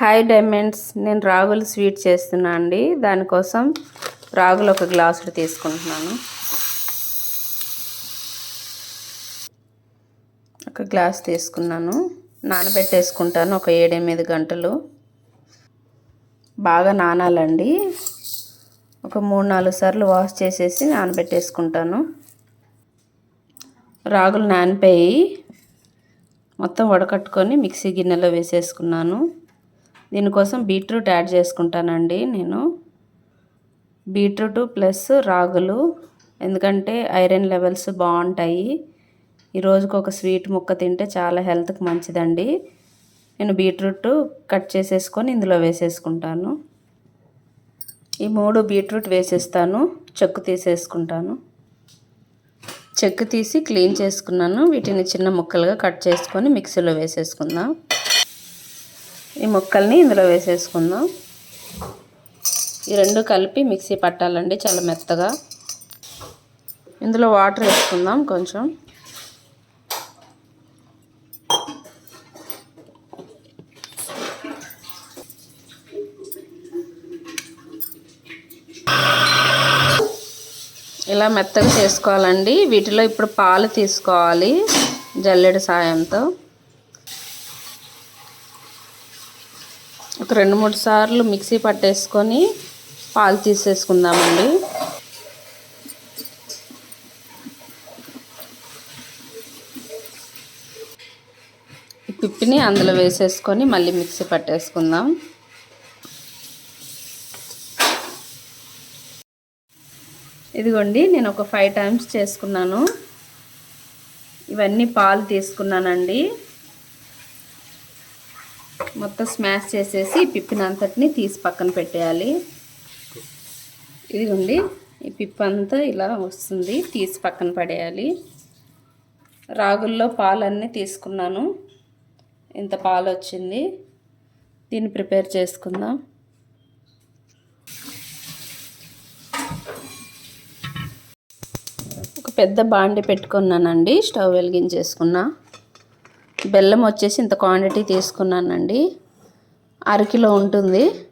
Hi diamonds నేను రాగులు sweet చేస్తున్నా అండి. దానికోసం రాగులు ఒక గ్లాసుడు తీసుకుంటున్నాను. ఒక గ్లాస్ తీసుకున్నాను. నానబెట్టేసుకుంటాను ఒక ఏడెనిమిది గంటలు. బాగా నానాలండి. ఒక మూడు నాలుగు సార్లు వాష్ చేసేసి నానబెట్టేసుకుంటాను. రాగులు నానిపోయి మొత్తం వడకట్టుకొని మిక్సీ గిన్నెలో వేసేసుకున్నాను. దీనికోసం బీట్రూట్ యాడ్ చేసుకుంటానండి నేను. బీట్రూట్ ప్లస్ రాగులు ఎందుకంటే ఐరన్ లెవెల్స్ బాగుంటాయి. ఈ రోజుకు ఒక స్వీట్ ముక్క తింటే చాలా హెల్త్కి మంచిదండి. నేను బీట్రూట్ కట్ చేసేసుకొని ఇందులో వేసేసుకుంటాను. ఈ మూడు బీట్రూట్ వేసేస్తాను చెక్కు తీసేసుకుంటాను. చెక్కు తీసి క్లీన్ చేసుకున్నాను. వీటిని చిన్న ముక్కలుగా కట్ చేసుకొని మిక్సీలో వేసేసుకుందాం. ఈ ముక్కల్ని ఇందులో వేసేసుకుందాం. ఈ రెండు కలిపి మిక్సీ పట్టాలండి చాలా మెత్తగా. ఇందులో వాటర్ వేసుకుందాం కొంచెం. ఇలా మెత్తగా చేసుకోవాలండి. వీటిలో ఇప్పుడు పాలు తీసుకోవాలి జల్లెడ సాయంతో. ఒక రెండు మూడు సార్లు మిక్సీ పట్టేసుకొని పాలు తీసేసుకుందామండి. పిప్పిని అందులో వేసేసుకొని మళ్ళీ మిక్సీ పట్టేసుకుందాం. ఇదిగోండి నేను ఒక ఫైవ్ టైమ్స్ చేసుకున్నాను. ఇవన్నీ పాలు తీసుకున్నానండి. మొత్తం స్మాష్ చేసేసి పిప్పినంతటిని తీసి పక్కన పెట్టేయాలి. ఇదిగోండి ఈ పిప్పు అంతా ఇలా వస్తుంది తీసి పక్కన పడేయాలి. రాగుల్లో పాలన్నీ తీసుకున్నాను. ఇంత పాలు వచ్చింది దీన్ని ప్రిపేర్ చేసుకుందాం. ఒక పెద్ద బాండి పెట్టుకున్నానండి స్టవ్ వెలిగించేసుకున్నా. బెల్లం వచ్చేసి ఇంత క్వాంటిటీ తీసుకున్నానండి. అరకిలో ఉంటుంది.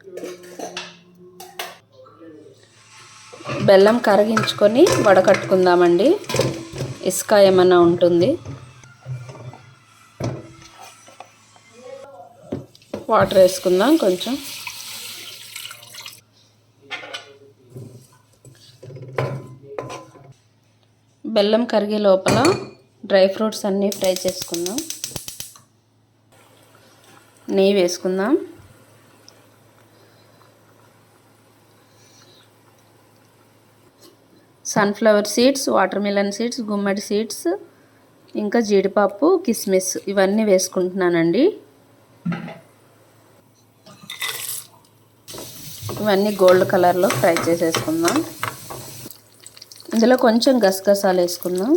బెల్లం కరిగించుకొని వడకట్టుకుందామండి. ఇసుక ఏమైనా ఉంటుంది. వాటర్ వేసుకుందాం కొంచెం. బెల్లం కరిగే లోపల డ్రై ఫ్రూట్స్ అన్నీ ఫ్రై చేసుకుందాం. నెయ్యి వేసుకుందాం. Sunflower seeds watermelon seeds గుమ్మడి సీడ్స్ ఇంకా జీడిపప్పు కిస్మిస్ ఇవన్నీ వేసుకుంటున్నానండి. ఇవన్నీ గోల్డ్ కలర్లో ఫ్రై చేసేసుకుందాం. ఇందులో కొంచెం గసగసాలు వేసుకుందాం.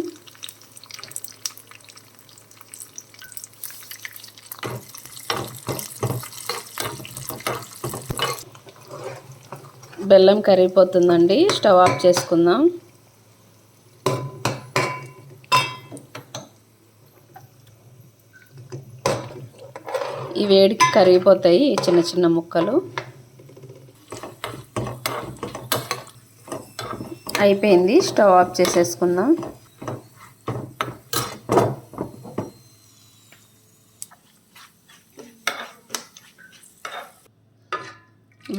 బెల్లం కరిగిపోతుందండి. స్టవ్ ఆఫ్ చేసుకుందాం. ఈ వేడికి కరిగిపోతాయి చిన్న చిన్న ముక్కలు. అయిపోయింది. స్టవ్ ఆఫ్ చేసేసుకుందాం.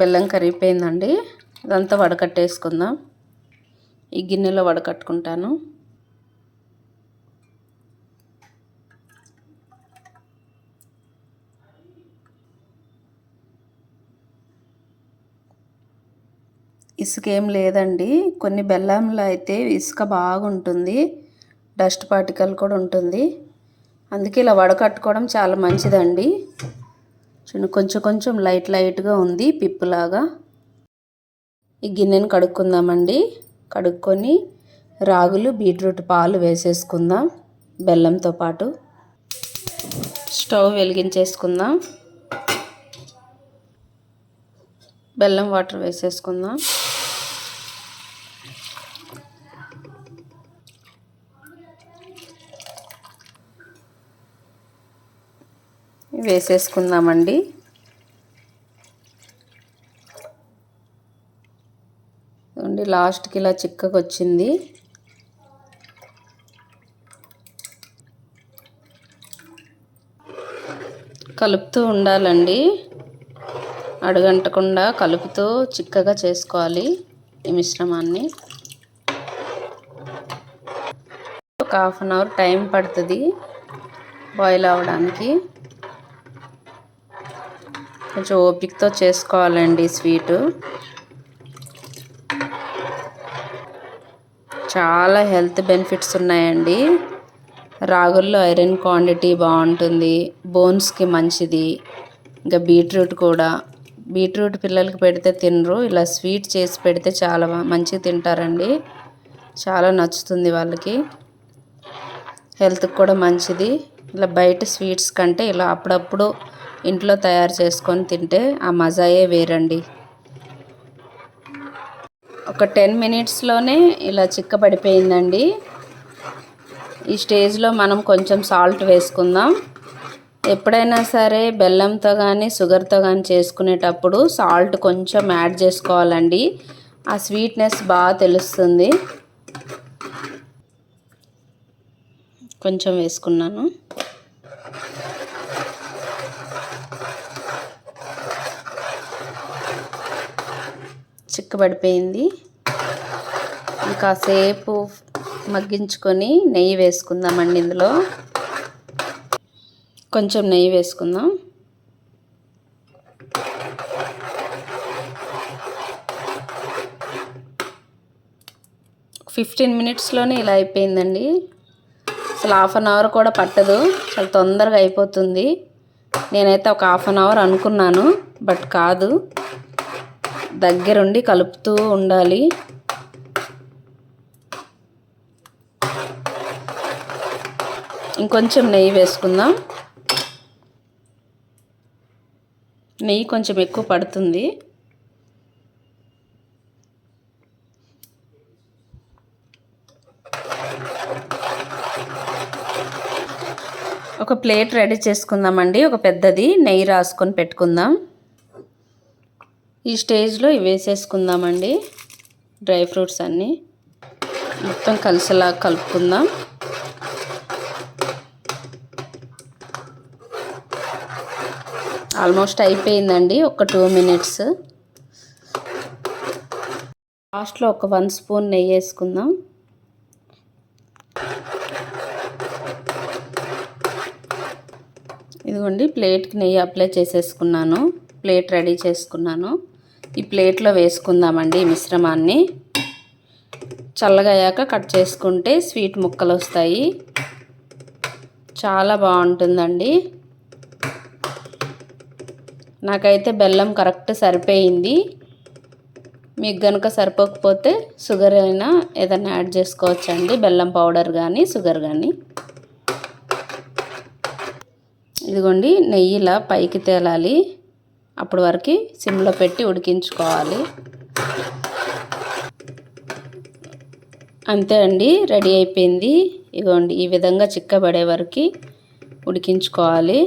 బెల్లం కరిగిపోయిందండి. ఇదంతా వడకట్టేసుకుందాం. ఈ గిన్నెలో వడకట్టుకుంటాను. ఇసుక ఏం లేదండి. కొన్ని బెల్లంలో అయితే ఇసుక బాగుంటుంది. డస్ట్ పార్టికల్ కూడా ఉంటుంది. అందుకే ఇలా వడకట్టుకోవడం చాలా మంచిదండి. చూడండి కొంచెం కొంచెం లైట్ లైట్గా ఉంది పిప్పులాగా ఈ గిన్నెను కడుక్కుందామండి. కడుక్కొని రాగులు బీట్రూట్ పాలు వేసేసుకుందాం బెల్లంతో పాటు. స్టవ్ వెలిగించేసుకుందాం. బెల్లం వాటర్ వేసేసుకుందాం. వేసేసుకుందామండి. చూడండి లాస్ట్కి ఇలా చిక్కగా వచ్చింది కలుపుతూ ఉండాలండి. అడుగంటకుండా కలుపుతూ చిక్కగా చేసుకోవాలి ఈ మిశ్రమాన్ని. ఒక హాఫ్ అన్ అవర్ టైం పడుతుంది బాయిల్ అవ్వడానికి. కొంచెం ఓపికతో చేసుకోవాలండి స్వీటు. చాలా హెల్త్ బెనిఫిట్స్ ఉన్నాయండి. రాగుల్లో ఐరన్ క్వాంటిటీ బాగుంటుంది. బోన్స్కి మంచిది. ఇంకా బీట్రూట్ కూడా. బీట్రూట్ పిల్లలకి పెడితే తినరు. ఇలా స్వీట్ చేసి పెడితే చాలా మంచిగా తింటారండి. చాలా నచ్చుతుంది వాళ్ళకి. హెల్త్కి కూడా మంచిది. ఇలా బయట స్వీట్స్ కంటే ఇలా అప్పుడప్పుడు ఇంట్లో తయారు చేసుకొని తింటే ఆ మజాయే వేరండి. ఒక టెన్ మినిట్స్లోనే ఇలా చిక్కబడిపోయిందండి. ఈ స్టేజ్లో మనం కొంచెం సాల్ట్ వేసుకుందాం. ఎప్పుడైనా సరే బెల్లంతో కానీ షుగర్తో కానీ చేసుకునేటప్పుడు సాల్ట్ కొంచెం యాడ్ చేసుకోవాలండి. ఆ స్వీట్నెస్ బాగా తెలుస్తుంది. కొంచెం వేసుకున్నాను. చిక్కబడిపోయింది. ఇంకాసేపు మగ్గించుకొని నెయ్యి వేసుకుందామండి ఇందులో. కొంచెం నెయ్యి వేసుకుందాం. ఫిఫ్టీన్ మినిట్స్లోనే ఇలా అయిపోయిందండి. అసలు హాఫ్ అన్ అవర్ కూడా పట్టదు. చాలా తొందరగా అయిపోతుంది. నేనైతే ఒక హాఫ్ అన్ అవర్ అనుకున్నాను బట్ కాదు. దగ్గరుండి కలుపుతూ ఉండాలి. ఇంకొంచెం నెయ్యి వేసుకుందాం. నెయ్యి కొంచెం ఎక్కువ పడుతుంది. ఒక ప్లేట్ రెడీ చేసుకుందామండి. ఒక పెద్దది నెయ్యి రాసుకొని పెట్టుకుందాం. ఈ స్టేజ్లో ఇవి వేసేసుకుందామండి. డ్రై ఫ్రూట్స్ అన్నీ. మొత్తం కలిసేలా కలుపుకుందాం. ఆల్మోస్ట్ అయిపోయిందండి ఒక టూ మినిట్స్. లాస్ట్లో ఒక వన్ స్పూన్ నెయ్యి వేసుకుందాం. ఇదిగోండి ప్లేట్కి నెయ్యి అప్లై చేసేసుకున్నాను. ప్లేట్ రెడీ చేసుకున్నాను. ఈ ప్లేట్లో వేసుకుందామండి ఈ మిశ్రమాన్ని. చల్లగయ్యాక కట్ చేసుకుంటే స్వీట్ ముక్కలు వస్తాయి చాలా బాగుంటుందండి. నాకైతే బెల్లం కరెక్ట్ సరిపోయింది. మీకు కనుక సరిపోకపోతే షుగర్ అయినా ఏదైనా యాడ్ చేసుకోవచ్చండి. బెల్లం పౌడర్ కానీ షుగర్ కానీ ఇదిగోండి నెయ్యిలా పైకి తేలాలి. అప్పటి వరకు సిమ్లో పెట్టి ఉడికించుకోవాలి. అంతే అండి రెడీ అయిపోయింది. ఇదిగోండి ఈ విధంగా చిక్కబడే వరకు ఉడికించుకోవాలి.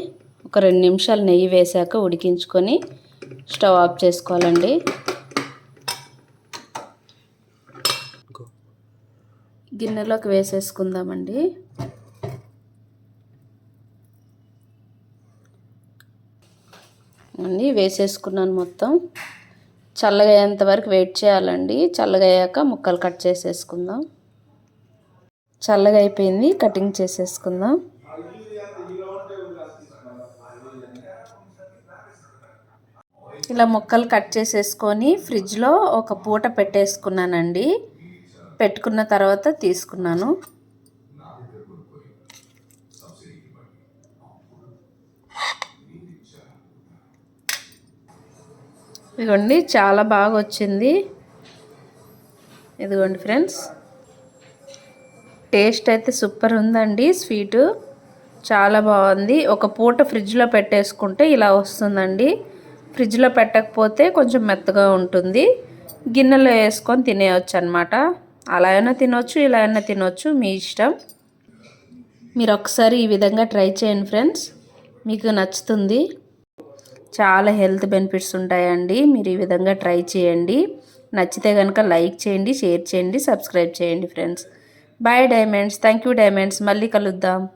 ఒక రెండు నిమిషాలు నెయ్యి వేసాక ఉడికించుకొని స్టవ్ ఆఫ్ చేసుకోవాలండి. గిన్నెలోకి వేసేసుకుందామండి. అన్నీ వేసేసుకున్నాను మొత్తం. చల్లగా అయ్యేంత వరకు వెయిట్ చేయాలండి. చల్లగయ్యాక ముక్కలు కట్ చేసేసుకుందాం. చల్లగా అయిపోయింది కటింగ్ చేసేసుకుందాం. ఇలా ముక్కలు కట్ చేసేసుకొని ఫ్రిడ్జ్లో ఒక పూట పెట్టేసుకున్నానండి. పెట్టుకున్న తర్వాత తీసుకున్నాను. ఇదిగోండి చాలా బాగా వచ్చింది ఇదిగోండి ఫ్రెండ్స్ టేస్ట్ అయితే సూపర్ ఉందండి స్వీటు. చాలా బాగుంది. ఒక పూట ఫ్రిడ్జ్లో పెట్టేసుకుంటే ఇలా వస్తుందండి. ఫ్రిడ్జ్లో పెట్టకపోతే కొంచెం మెత్తగా ఉంటుంది. గిన్నెలో వేసుకొని తినేయచ్చు అనమాట అలా అయినా తినవచ్చు ఇలా అయినా తినవచ్చు మీ ఇష్టం. మీరు ఒకసారి ఈ విధంగా ట్రై చేయండి ఫ్రెండ్స్. మీకు నచ్చుతుంది. చాలా హెల్త్ బెనిఫిట్స్ ఉంటాయండి. మీరు ఈ విధంగా ట్రై చేయండి. నచ్చితే కనుక లైక్ చేయండి షేర్ చేయండి సబ్స్క్రైబ్ చేయండి friends. Bye diamonds. Thank you diamonds. మళ్ళీ కలుద్దాం.